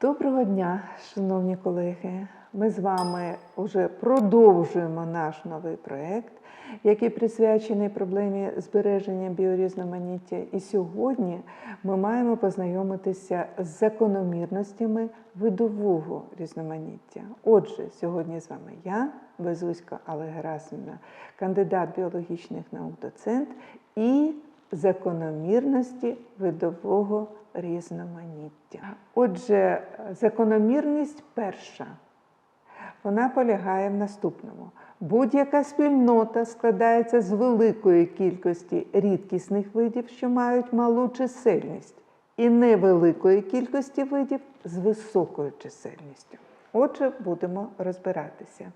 Доброго дня, шановні колеги. Ми з вами вже продовжуємо наш новий проєкт, який присвячений проблемі збереження біорізноманіття. І сьогодні ми маємо познайомитися з закономірностями видового різноманіття. Отже, сьогодні з вами я, Безуська Олег Герасимівна, кандидат біологічних наук, доцент і закономірності видового різноманіття. Отже, закономірність перша. Вона полягає в наступному. Будь-яка спільнота складається з великої кількості рідкісних видів, що мають малу чисельність, і невеликої кількості видів з високою чисельністю. Отже, будемо розбиратися.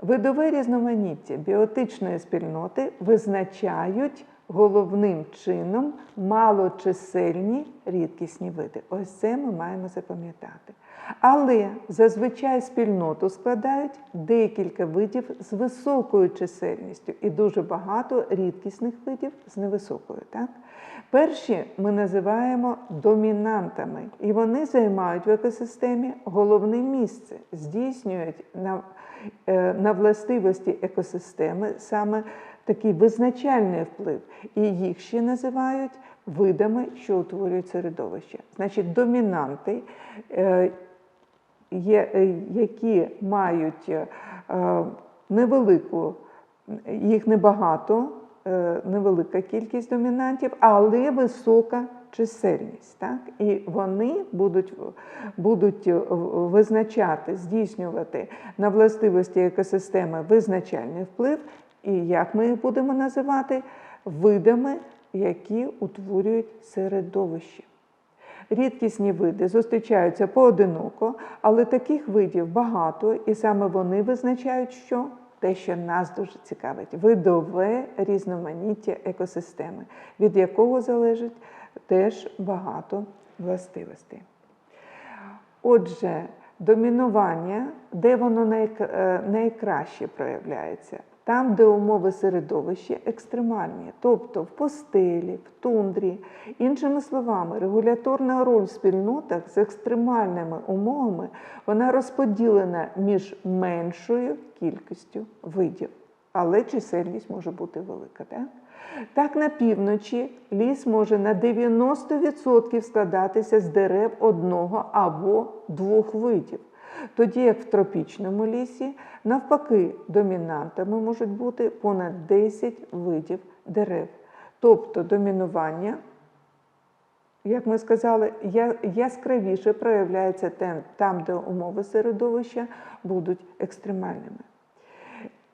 Видове різноманіття біотичної спільноти визначають головним чином малочисельні рідкісні види. Ось це ми маємо запам'ятати. Але зазвичай спільноту складають декілька видів з високою чисельністю і дуже багато рідкісних видів з невисокою. Так? Перші ми називаємо домінантами, і вони займають в екосистемі головне місце, здійснюють на, е, на властивості екосистеми саме такий визначальний вплив, і їх ще називають видами, що утворюють середовище. Значить, домінанти, е, е, які мають е, невелику, їх небагато, невелика кількість домінантів, але висока чисельність. Так? І вони будуть, будуть визначати, здійснювати на властивості екосистеми визначальний вплив, і як ми їх будемо називати видами, які утворюють середовище. Рідкісні види зустрічаються поодиноко, але таких видів багато, і саме вони визначають, що те, що нас дуже цікавить, видове різноманіття екосистеми, від якого залежить теж багато властивостей. Отже, домінування, де воно найкраще проявляється? Там, де умови середовища екстремальні, тобто в постелі, в тундрі. Іншими словами, регуляторна роль в спільнотах з екстремальними умовами вона розподілена між меншою кількістю видів, але чисельність може бути велика. Так, так на півночі ліс може на 90% складатися з дерев одного або двох видів. Тоді як в тропічному лісі, навпаки, домінантами можуть бути понад 10 видів дерев. Тобто домінування, як ми сказали, яскравіше проявляється там, де умови середовища будуть екстремальними.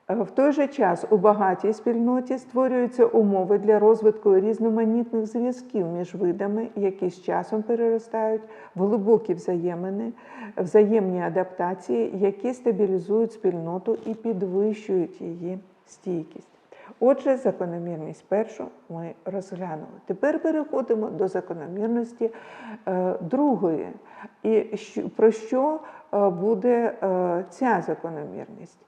В той же час у багатій спільноті створюються умови для розвитку різноманітних зв'язків між видами, які з часом переростають в глибокі взаємини, взаємні адаптації, які стабілізують спільноту і підвищують її стійкість. Отже, закономірність першу ми розглянули. Тепер переходимо до закономірності е, другої. І про що е, буде е, ця закономірність?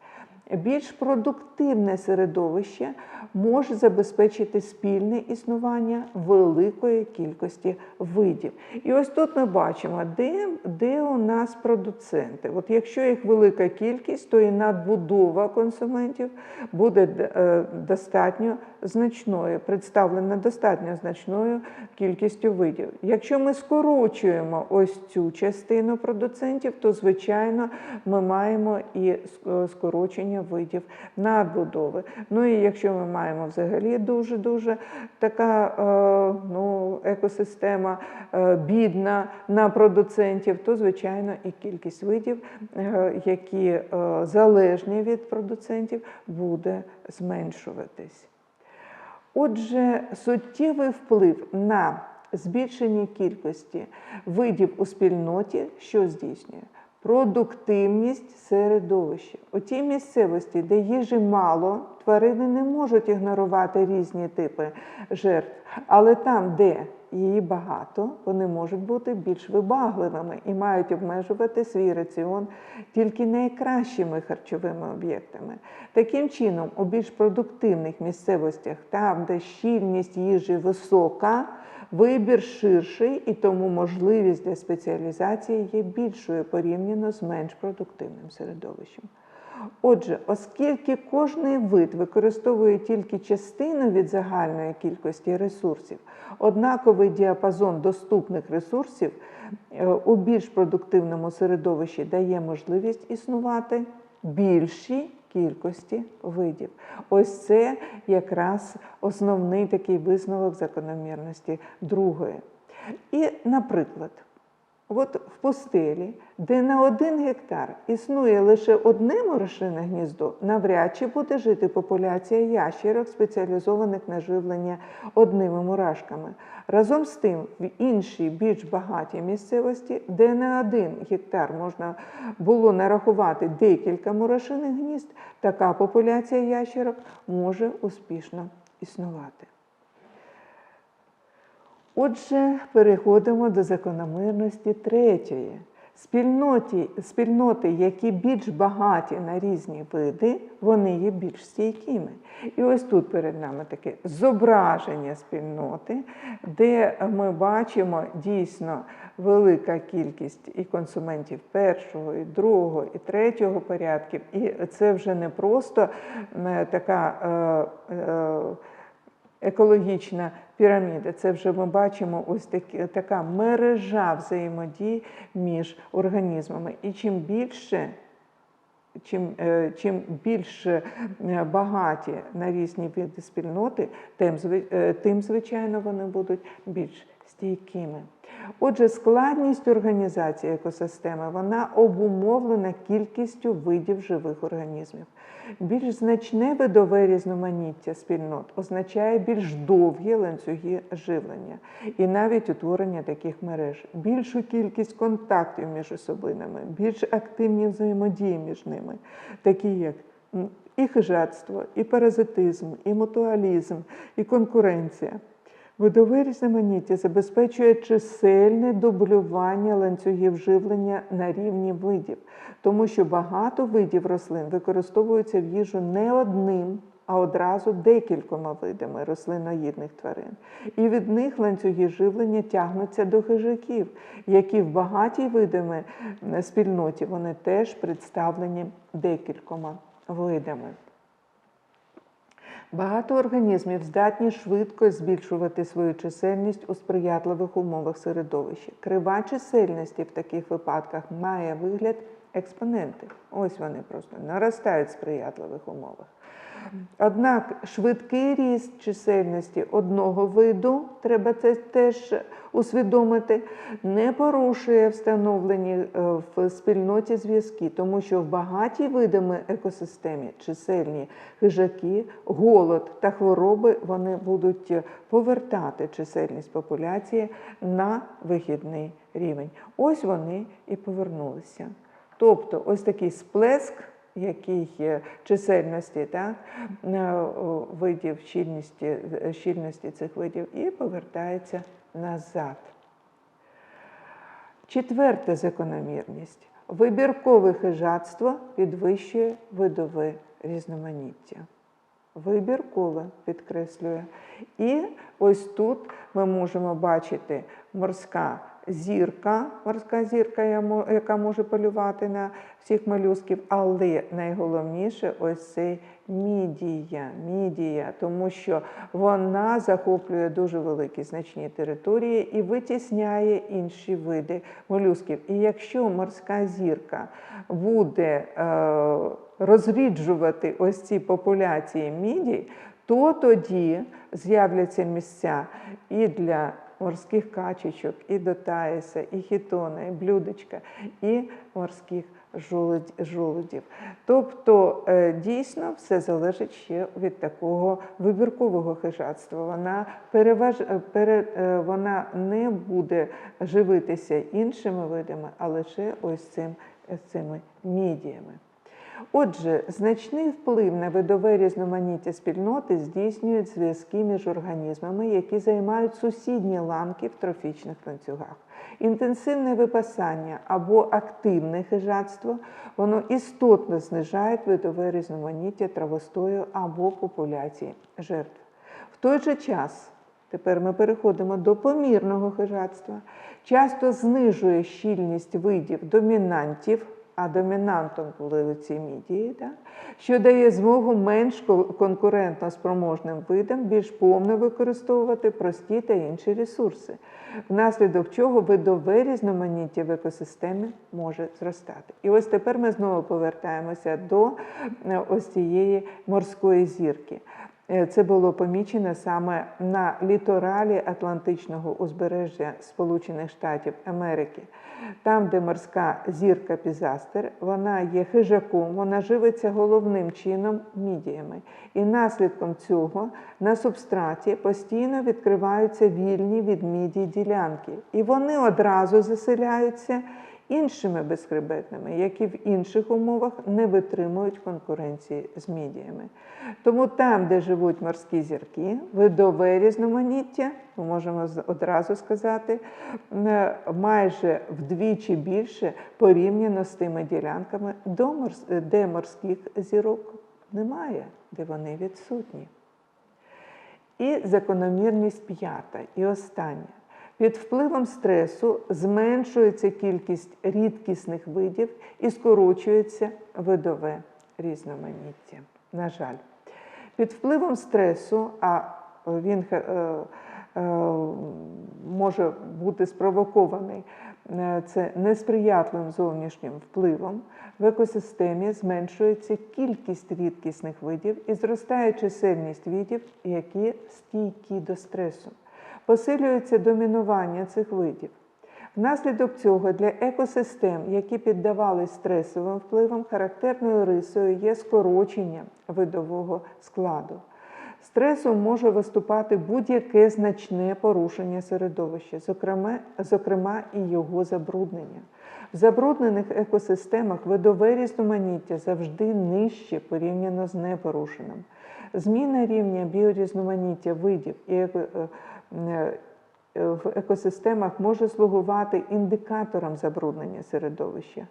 Більш продуктивне середовище може забезпечити спільне існування великої кількості видів. І ось тут ми бачимо, де де у нас продуценти. От Якщо їх велика кількість, то і надбудова консументів буде е, достатньо значною, представлена достатньо значною кількістю видів. Якщо ми скорочуємо ось цю частину продуцентів, то, звичайно, ми маємо і скорочення видів надбудови. Ну і якщо ми маємо взагалі дуже-дуже така е, ну, екосистема е, бідна на продуцентів, то, звичайно, і кількість видів, е, які залежні від продуцентів, буде зменшуватись. Отже, суттєвий вплив на збільшення кількості видів у спільноті, що здійснює? Продуктивність середовища. У тій місцевості, де їжі мало, тварини не можуть ігнорувати різні типи жертв, але там, де її багато, вони можуть бути більш вибагливими і мають обмежувати свій раціон тільки найкращими харчовими об'єктами. Таким чином, у більш продуктивних місцевостях, там, де щільність їжі висока, вибір ширший і тому можливість для спеціалізації є більшою порівняно з менш продуктивним середовищем. Отже, оскільки кожний вид використовує тільки частину від загальної кількості ресурсів, однаковий діапазон доступних ресурсів е, у більш продуктивному середовищі дає можливість існувати більшій кількості видів. Ось це якраз основний такий висновок закономірності другої. І, наприклад, От в пустелі, де на один гектар існує лише одне мурашине гніздо, навряд чи буде жити популяція ящерок, спеціалізованих на живлення одними мурашками. Разом з тим, в іншій більш багатій місцевості, де на один гектар можна було нарахувати декілька мурашиних гнізд, така популяція ящерок може успішно існувати. Отже, переходимо до закономірності третьої. Спільноті, спільноти, які більш багаті на різні види, вони є більш стійкими. І ось тут перед нами таке зображення спільноти, де ми бачимо дійсно велика кількість і консументів першого, і другого, і третього порядків. І це вже не просто е, така. Е, е, екологічна піраміда. Це вже ми бачимо ось такі, така мережа взаємодії між організмами. І чим більше, чим, е, чим більше е, багаті на різні види спільноти, тим, е, тим, звичайно, вони будуть більш стійкими. Отже, складність організації екосистеми вона обумовлена кількістю видів живих організмів. Більш значне видове різноманіття спільнот означає більш довгі ланцюги живлення і навіть утворення таких мереж, більшу кількість контактів між особинами, більш активні взаємодії між ними, такі як і хижацтво, і паразитизм, і мутуалізм, і конкуренція. Видове різноманіття забезпечує чисельне дублювання ланцюгів живлення на рівні видів, тому що багато видів рослин використовуються в їжу не одним, а одразу декількома видами рослиноїдних тварин. І від них ланцюги живлення тягнуться до хижаків, які в багатій видами спільноті вони теж представлені декількома видами. Багато організмів здатні швидко збільшувати свою чисельність у сприятливих умовах середовища. Крива чисельності в таких випадках має вигляд експоненти. Ось вони просто наростають в сприятливих умовах. Однак швидкий ріст чисельності одного виду, треба це теж усвідомити, не порушує встановлені е, в спільноті зв'язки, тому що в багатій видами екосистемі чисельні хижаки, голод та хвороби вони будуть повертати чисельність популяції на вихідний рівень. Ось вони і повернулися. Тобто, ось такий сплеск якій чисельності так, видів щільності, щільності цих видів і повертається назад. Четверта закономірність. Вибіркове хижацтво підвищує видове різноманіття. Вибіркове підкреслює. І ось тут ми можемо бачити морська зірка, морська зірка, яка може полювати на всіх молюсків, але найголовніше ось цей мідія, мідія, тому що вона захоплює дуже великі значні території і витісняє інші види молюсків. І якщо морська зірка буде е, розріджувати ось ці популяції мідій, то тоді з'являться місця і для морських качечок, і дотаїса, і хітона, і блюдечка, і морських жолудів. Тобто е, дійсно все залежить ще від такого вибіркового хижацтва. Вона переваж... Е, пере... Е, вона не буде живитися іншими видами, а лише ось цим, цими мідіями. Отже, значний вплив на видове різноманіття спільноти здійснюють зв'язки між організмами, які займають сусідні ланки в трофічних ланцюгах. Інтенсивне випасання або активне хижацтво воно істотно знижає видове різноманіття травостою або популяції жертв. В той же час Тепер ми переходимо до помірного хижацтва. Часто знижує щільність видів домінантів, а домінантом були ці мідії, так? що дає змогу менш ко- конкурентно спроможним видам більш повно використовувати прості та інші ресурси, внаслідок чого видове різноманіття в екосистемі може зростати. І ось тепер ми знову повертаємося до е, ось цієї морської зірки. Е, Це було помічено саме на літоралі Атлантичного узбережжя Сполучених Штатів Америки, там, де морська зірка Пізастер, вона є хижаком, вона живиться головним чином мідіями. І наслідком цього на субстраті постійно відкриваються вільні від мідій ділянки. І вони одразу заселяються іншими безхребетними, які в інших умовах не витримують конкуренції з мідіями. Тому там, де живуть морські зірки, видове різноманіття, ми можемо одразу сказати, е, майже вдвічі більше порівняно з тими ділянками, де морських зірок немає, де вони відсутні. І закономірність п'ята і остання. Під впливом стресу зменшується кількість рідкісних видів і скорочується видове різноманіття. На жаль, під впливом стресу, а він е, е, може бути спровокований е, це несприятливим зовнішнім впливом, в екосистемі зменшується кількість рідкісних видів і зростає чисельність видів, які стійкі до стресу. Посилюється домінування цих видів. Внаслідок цього для екосистем, які піддавались стресовим впливам, характерною рисою є скорочення видового складу. Стресом може виступати будь-яке значне порушення середовища, зокрема, зокрема і його забруднення. В забруднених екосистемах видове різноманіття завжди нижче порівняно з непорушеним. Зміна рівня біорізноманіття видів і еко- е, е, в екосистемах може слугувати індикатором забруднення середовища.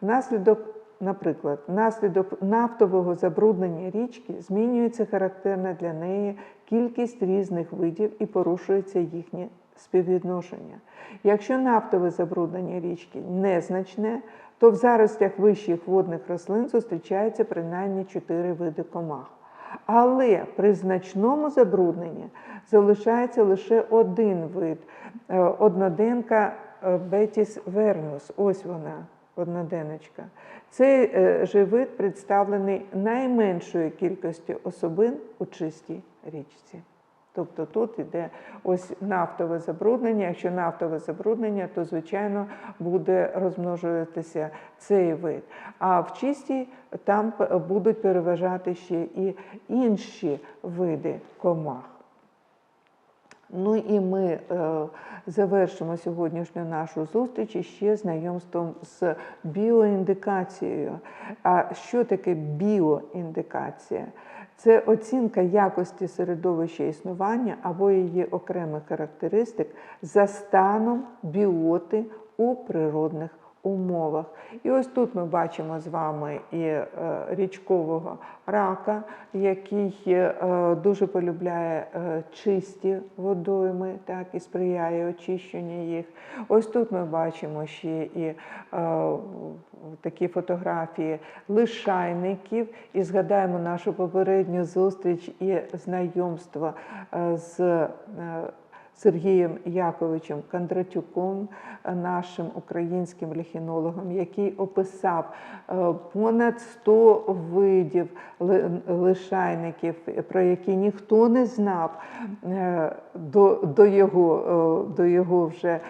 Внаслідок, наприклад, внаслідок нафтового забруднення річки змінюється характерна для неї кількість різних видів і порушується їхнє співвідношення. Якщо нафтове забруднення річки незначне, то в заростях вищих водних рослин зустрічається принаймні чотири види комах. Але при значному забрудненні залишається лише один вид е, одноденка е, Бетіс вернус. Ось вона, одноденочка. Цей е, же вид представлений найменшою кількістю особин у чистій річці. Тобто тут іде ось нафтове забруднення. Якщо нафтове забруднення, то звичайно буде розмножуватися цей вид. А в чистій там будуть переважати ще і інші види комах. Ну і ми е, завершимо сьогоднішню нашу зустріч ще знайомством з біоіндикацією. А що таке біоіндикація? Це оцінка якості середовища існування або її окремих характеристик за станом біоти у природних умовах. І ось тут ми бачимо з вами і е, річкового рака, який е, дуже полюбляє е, чисті водойми, так і сприяє очищенню їх. Ось тут ми бачимо ще і такі фотографії лишайників, і згадаємо нашу попередню зустріч і знайомство з. Сергієм Яковичем Кондратюком, нашим українським ліхінологом, який описав е, понад 100 видів лишайників, про які ніхто не знав е, до, до, його, е, до його вже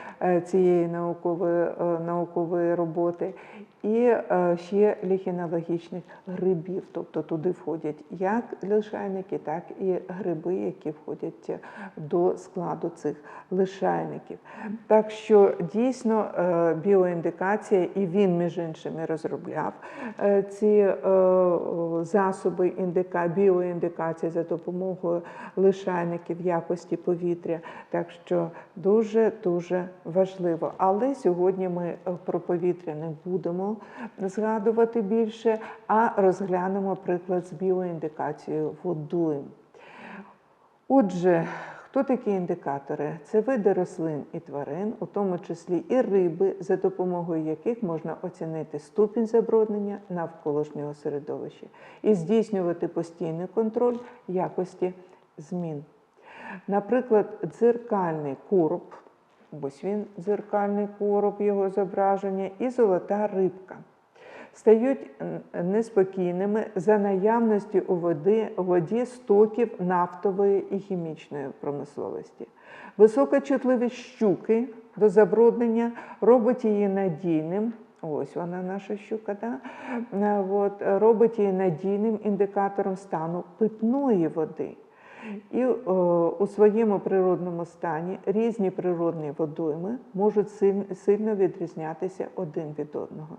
цієї наукової, наукової роботи. І е, ще ліхінологічних грибів. Тобто туди входять як лишайники, так і гриби, які входять до складу цих лишайників. Так що дійсно е, біоіндикація, і він, між іншими, розробляв е, ці е, засоби індика, біоіндикації за допомогою лишайників якості повітря. Так що дуже дуже важливо. Але сьогодні ми е, про повітря не будемо згадувати більше, а розглянемо приклад з біоіндикацією водою. Отже, хто такі індикатори? Це види рослин і тварин, у тому числі і риби, за допомогою яких можна оцінити ступінь забруднення навколишнього середовища і здійснювати постійний контроль якості змін. Наприклад, дзеркальний короб, ось він дзеркальний короб, його зображення, і золота рибка. Стають неспокійними за наявності у води, воді стоків нафтової і хімічної промисловості. Висока чутливість щуки до забруднення робить її надійним. Ось вона наша щука, да? Е, От, робить її надійним індикатором стану питної води. І е, у своєму природному стані різні природні водойми можуть силь- сильно відрізнятися один від одного.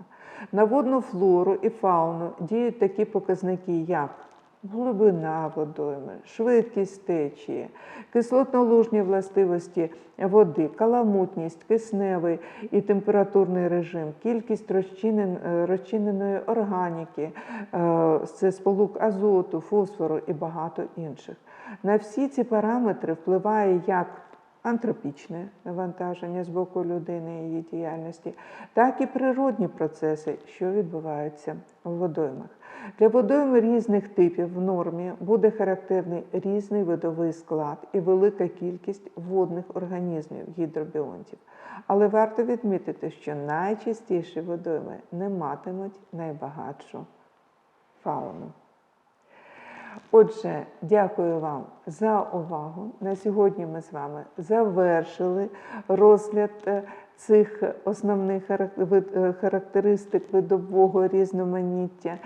На водну флору і фауну діють такі показники, як глибина водойми, швидкість течії, кислотно-лужні властивості води, каламутність, кисневий і температурний режим, кількість розчинен- е, розчиненої органіки, е, це сполук азоту, фосфору і багато інших. На всі ці параметри впливає як антропічне навантаження з боку людини і її діяльності, так і природні процеси, що відбуваються в водоймах. Для водойм різних типів в нормі буде характерний різний видовий склад і велика кількість водних організмів гідробіонтів. Але варто відмітити, що найчастіші водойми не матимуть найбагатшу фауну. Отже, дякую вам за увагу. На сьогодні ми з вами завершили розгляд е, цих основних е, характеристик видового різноманіття.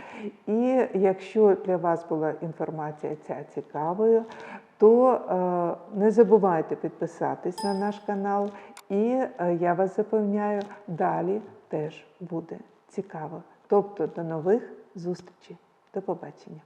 І якщо для вас була інформація ця цікавою, то е, не забувайте підписатись на наш канал, і я вас запевняю, далі теж буде цікаво. Тобто до нових зустрічей. До побачення.